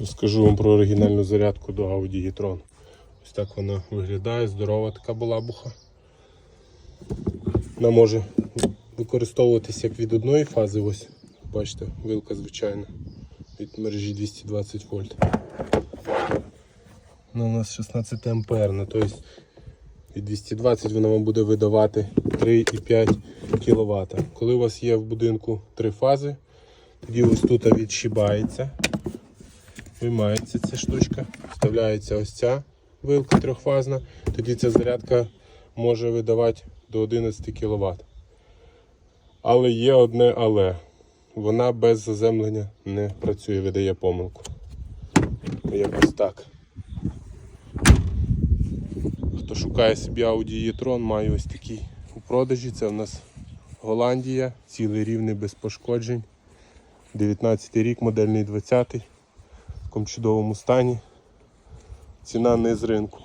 Розкажу вам про оригінальну зарядку до Audi e-tron. Ось так вона виглядає, здорова така балабуха. Вона може використовуватися як від одної фази, ось, бачите, вилка звичайна від мережі 220 вольт. Вона у нас 16 амперна, тобто від 220 вона вам буде видавати 3,5 кВт. Коли у вас є в будинку три фази, тоді ось тут відшибається, виймається ця штучка, вставляється ось ця вилка трьохфазна, тоді ця зарядка може видавати до 11 кВт. Але є одне але. Вона без заземлення не працює, видає помилку. Якось так. Хто шукає собі Audi e-tron, маю ось такий у продажі. Це у нас Голландія, цілий рівний без пошкоджень. 19 рік, модельний 20 в такому чудовому стані. Ціна не з ринку.